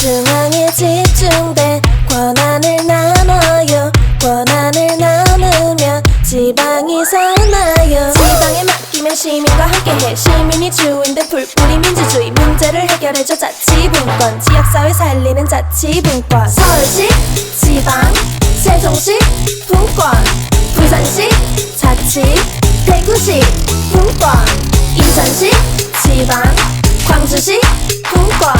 중앙에 집중돼 권한을 나눠요. 권한을 나누면 지방이 살아나요 지방에 맡기면 시민과 함께해. 시민이 주인된 풀뿌리 민주주의. 문제를 해결해줘. 자치분권. 지역사회 살리는 자치분권. 서울시 지방 세종시 분권. 부산시 자치 대구시 분권. 인천시 지방 광주시 분권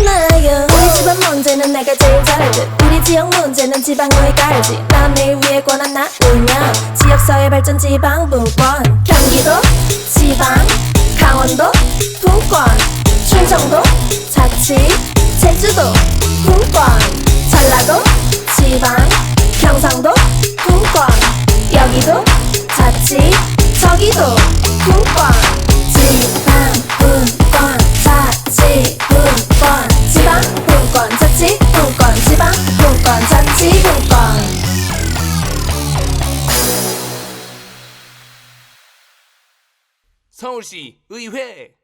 나요. 우리 집안 문제는 내가 제일 잘 알듯 우리 지역 문제는 지방의 깔지. 난 내일 위해 권한 나누면 지역사회 발전 지방 분권. 경기도 지방 강원도 분권. 충청도 자치 제주도 분권. 전라도 지방 경상도 분권. 여기도 자치 저기도 분권 서울시 의회